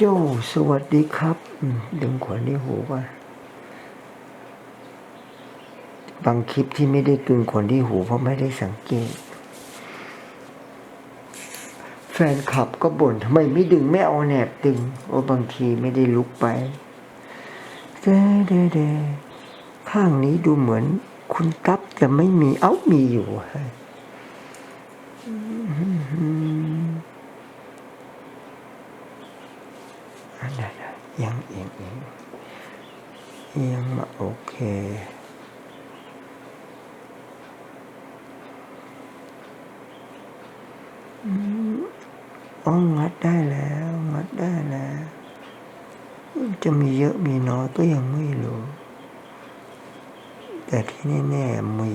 โจสวัสดีครับดึงขนที่หูก่อนบางคลิปที่ไม่ได้ดึงขนที่หูเพราะไม่ได้สังเกต แฟนคลับก็บ่นทำไมไม่ดึงไม่เอาแหนบดึงโอ้บางทีไม่ได้ลุกไปเด้เด้เด้ข้างนี้ดูเหมือน คุณตั๊บจะไม่มีเอ้ามีอยู่ฮะอืมอันนั้นน่ะยัง เอียงเอียงมาโอเค อ๋องัดได้แล้ว งัดได้แล้ว จะมีเยอะมีน้อยก็ยังไม่รู้ แต่ที่แน่ๆมี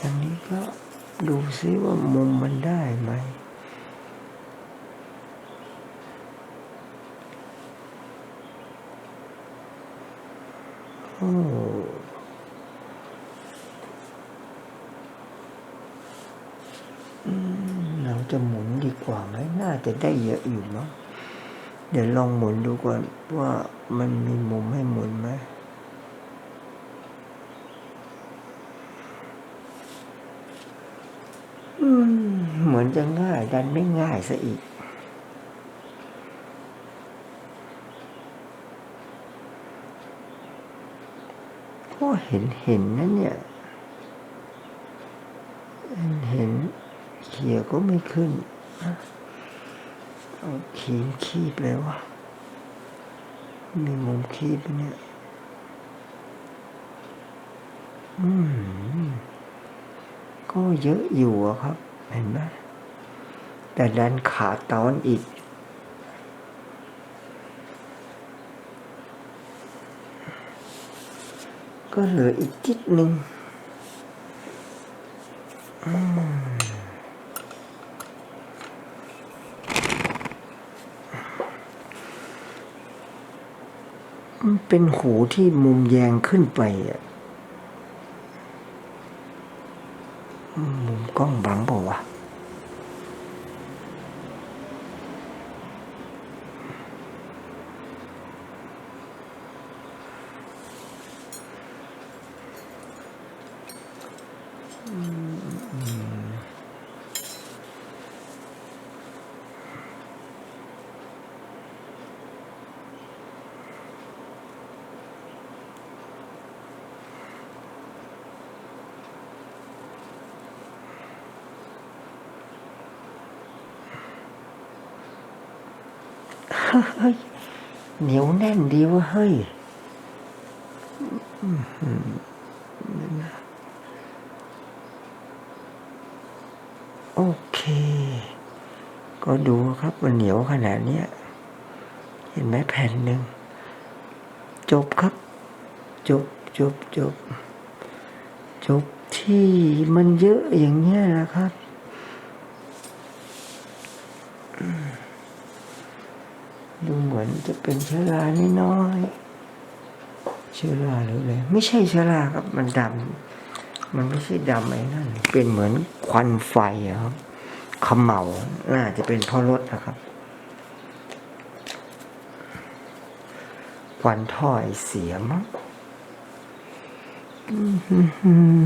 อันนี้ก็ดูซิว่ามุมมันได้ไหม เราจะหมุนดีกว่าไหมน่าจะได้เยอะอยู่มั้งเดี๋ยวลองหมุนดูก่อนว่ามันมีมุมให้หมุนไหมเหมือนจะง่ายดันไม่ง่ายซะอีก ก็เห็นเห็นนะเนี่ยเห็นเขียก็ไม่ขึ้นเอาขีมคีบเลยวะมีมุมคีบเนี่ยอืมก็เยอะอยู่ครับ เห็นไหมแต่ดันขาตอนอีก ก็เหลืออีกจิตหนึ่งมันเป็นหูที่มุมแยงขึ้นไปอะมุมกล้องบังเปล่า ฮ้ยเหนียวแน่นดีเวะเฮ้ยโอเค ก็ดูครับมันเหนียวขนาดเนี้ยเห็นไหมแผ่นหนึ่ง จบครับ จบจบจบจบที่มันเยอะอย่างเงี้ยนะครับ ดูเหมือ นจะเป็นเชื้อราน้อยๆเชื้อราหรืออะไรไม่ใช่เชื้อราครับมันดำมันไม่ใช่ดำไอ้นั่นเป็นเหมือนควันไฟอะครับขมเหลาน่าจะเป็นเพราะรถนะครับควันท่อไอเสียมั้งอืมอืมอืม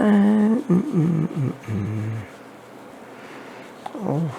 อ่าอืมอืมอืมอืมโอ้โห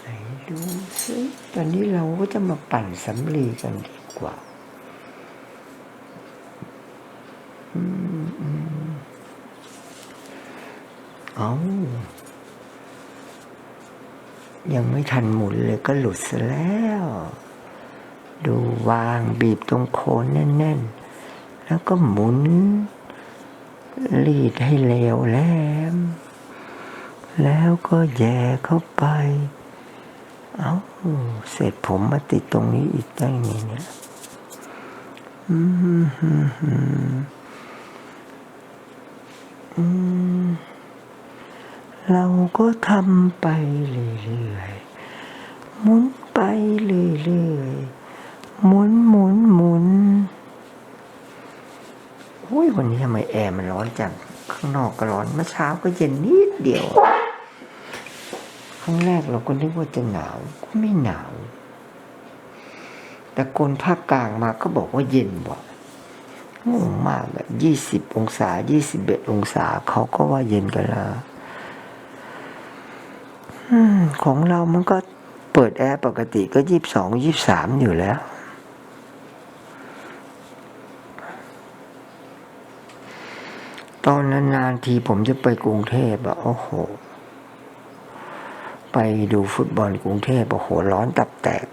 ไหนดูซิตอนนี้เราก็จะมาปั่น สำลีกันดีกว่าอืมอืมเอายังไม่ทันหมุนเลยก็หลุดซะแล้ว ดูวางบีบตรงโคนแน่น ๆ แล้วก็หมุน รีดให้เร็วแหลมแล้วก็แย่เข้าไป เอา้าเสร็จผมมาติดตรงนี้อีกได้ไงเนี่ยอืมอืมอืมอืมเราก็ทำไปเรื่อยๆหมุนไปเรื่อยๆหมุนหมุนหมุนอุ้ยวันนี้ทำไมแอร์มันร้อนจัง ข้างนอกก็ร้อน เมื่อเช้าก็เย็นนิดเดียว ครั้งแรกเราก็นึกว่าจะหนาวก็ไม่หนาว แต่คนภาคกลางมาก็บอกว่าเย็นบ่งงมากแบบยี่สิบองศายี่สิบเอ็ดองศาเขาก็ว่าเย็นกันล้วอืมของเรามันก็เปิดแอร์ปกติก็ยี่สิบสองยี่บสามอยู่แล้ว ตอนนานๆทีผมจะไปกรุงเทพอะโอ้โห ไปดูฟุตบอลกรุงเทพโอ้โหร้อนตับแตก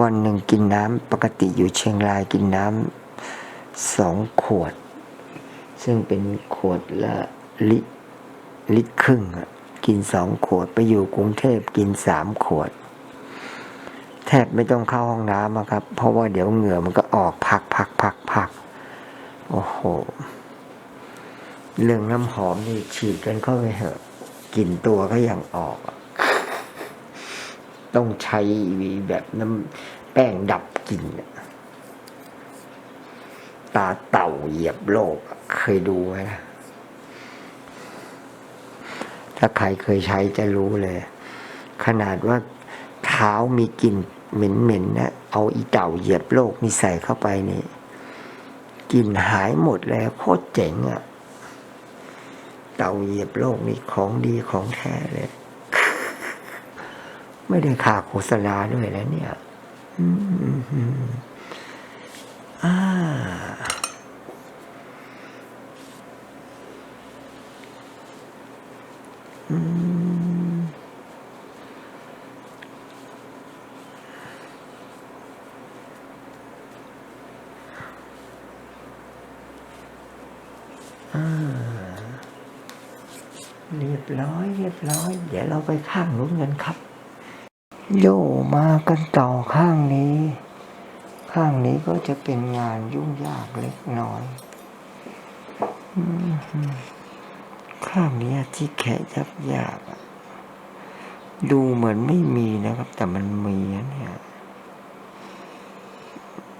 วันหนึ่งกินน้ำปกติอยู่เชียงรายกินน้ำสองขวด ซึ่งเป็นขวดละลิลิตรครึ่งกินสองขวดไปอยู่กรุงเทพกินสามขวด แทบไม่ต้องเข้าห้องน้ำอะครับ เพราะว่าเดี๋ยวเหงื่อมันก็ออกพักพักพักพักโอ้โห เรื่องน้ำหอมนี่ฉีดกันเข้าไปเหอะ กลิ่นตัวก็ยังออก ต้องใช้แบบน้ำแป้งดับกลิ่นตาเต่าเหยียบโลก เคยดูไหมนะถ้าใครเคยใช้จะรู้เลย ขนาดว่าเท้ามีกลิ่นเหม็นๆนะเอาอีเต่าเหยียบโลกนี่ใส่เข้าไปนี่กลิ่นหายหมดแล้วโคตรเจ๋งอะ่ะ เต่าเหยียบโลกนี่ของดีของแท้เลย ไม่ได้ข่าโฆษณาด้วยแล้วเนี่ย อืมอืมอ่าอืมอ่าเรียบร้อยเรียบร้อย เดี๋ยวเราไปข้างนู้นกันครับ โยมากันต่อข้างนี้ ข้างนี้ก็จะเป็นงานยุ่งยากเล็กน้อยข้างนี้ที่แขะยับยากดูเหมือนไม่มีนะครับ แต่มันมีเนี่ย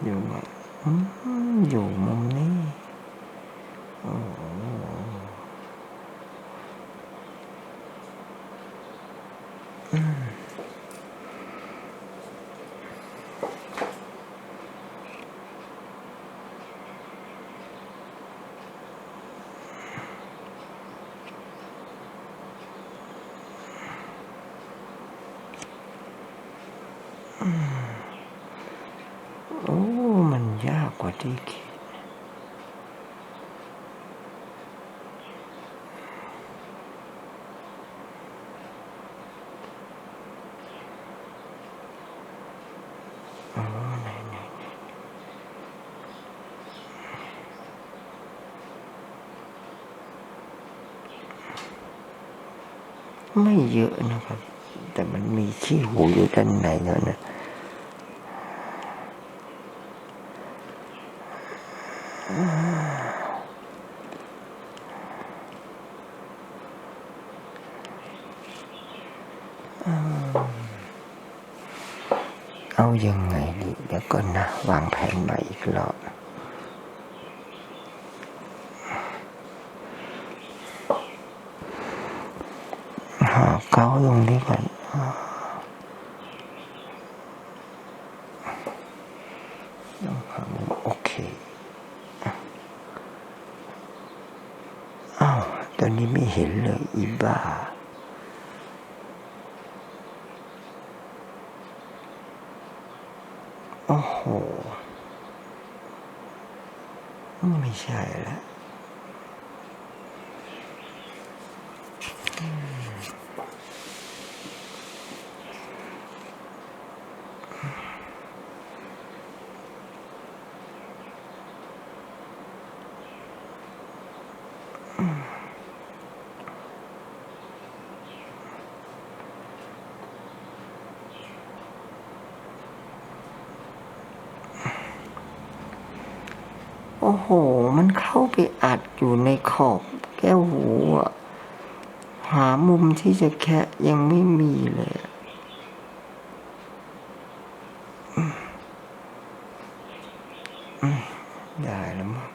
อยู่อะอืมอยู่มุมนี้โอ้ โอ้ มันยากกว่าที่คิดอ๋อไหนไหนไม่เยอะนะครับ แต่มันมีขี้หูอยู่ด้านในแล้วนะ เอายังไงดีเดี๋ยวก่อนนะ วางแผนใหม่อีกรอบหาเก้าตรงนี้ก่อนต้องหามุมโอเค อ้าวตอนนี้ไม่เห็น เลยอีบ้า โอ้โห ไม่ใช่แล้วอืม โอ้โห มันเข้าไปอัดอยู่ในขอบแก้วหูอะหามุมที่จะแคะยังไม่มีเลยอะอืมอืมได้แล้วมั้ง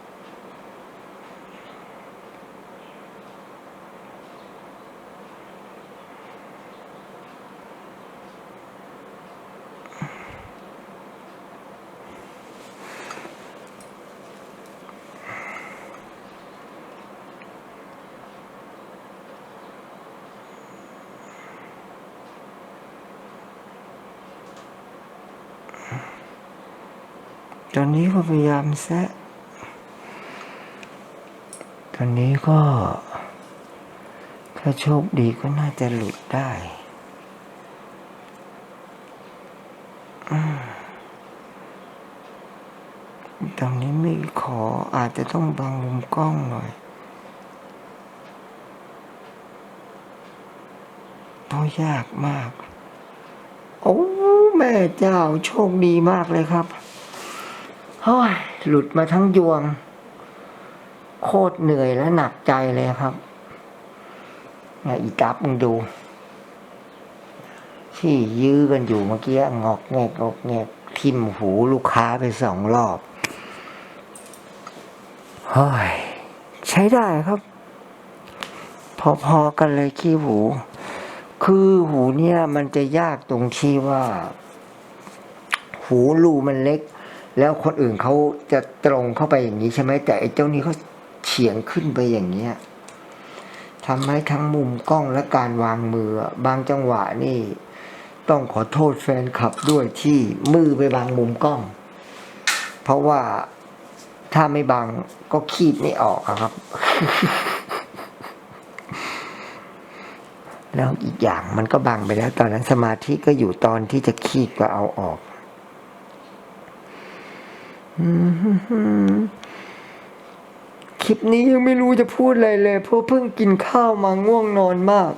ตอนนี้ก็พยายามแซะ ตอนนี้ก็ ถ้าโชคดีก็น่าจะหลุดได้ตอนนี้ไม่ขออาจจะต้องบังมุมกล้องหน่อย เพราะยากมาก โอ้ แม่เจ้าโชคดีมากเลยครับ เฮ้ยหลุดมาทั้งยวง โคตรเหนื่อยและหนักใจเลยครับไงอีตับมึงดู ที่ยื้อกันอยู่เมื่อกี้งอกแงกงอกแงกทิ่มหูลูกค้าไปสองรอบเฮ้ยใช้ได้ครับ พอๆกันเลยขี้หู คือหูเนี่ยมันจะยากตรงที่ว่า หูรูมันเล็ก แล้วคนอื่นเขาจะตรงเข้าไปอย่างนี้ใช่ไหมแต่ไอ้เจ้านี้เขาเฉียงขึ้นไปอย่างเงี้ยทำให้ทั้งมุมกล้องและการวางมือ บางจังหวะนี่ ต้องขอโทษแฟนคลับด้วยที่มือไปบางมุมกล้อง เพราะว่าถ้าไม่บางก็คีบไม่ออกครับ แล้วอีกอย่างมันก็บังไปแล้ว ตอนนั้นสมาธิก็อยู่ตอนที่จะคีบก็เอาออก คลิปนี้ยังไม่รู้จะพูดอะไรเลยเพราะเพิ่งกินข้าวมาง่วงนอนมาก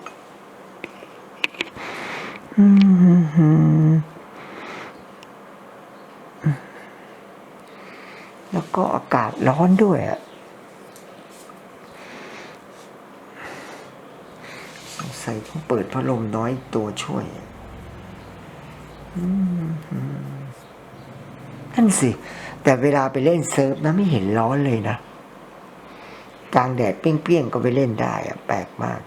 แล้วก็อากาศร้อนด้วยอะสงสัยต้องเปิดพัดลมน้อยตัวช่วยนั่นสิ แต่เวลาไปเล่นเซิร์ฟนะไม่เห็นร้อนเลยนะกลางแดดเปรี้ยงๆก็ไปเล่นได้อะแปลกมาก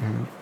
ตึ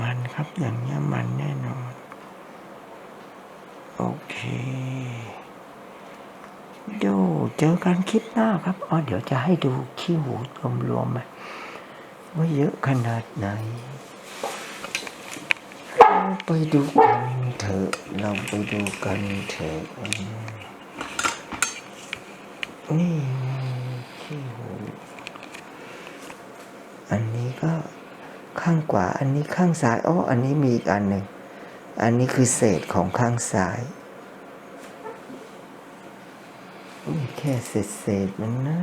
มันครับอย่างเงี้ยมันแน่นอน โอเคดูเจอกันคลิปหน้าครับอ๋อเดี๋ยวจะให้ดูขี้หูรวมๆมาว่าเยอะขนาดไหน ไปดูกันเถอะ เราไปดูกันเถอะนี่ขี้หู อันนี้ก็ ข้างขวาอันนี้ข้างซ้ายอ๋ออันนี้มีอีกอันหนึ่ง อันนี้คือเศษของข้างซ้ายแค่เศษเศษมันนะ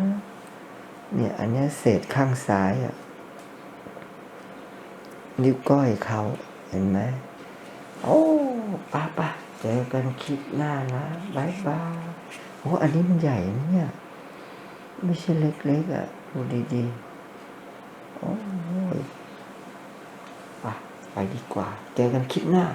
เนี่ยอันนี้เศษข้างซ้ายอะนิ้วก้อยเขาเห็นไหมโอ้ป้าป้าเจอกันคลิปหน้านะบายบายโอ้อันนี้มันใหญ่เนี่ย ไม่ใช่เล็กๆอะ ดูดีๆโอ้ ไปดีกว่า เจอกันคลิปหน้า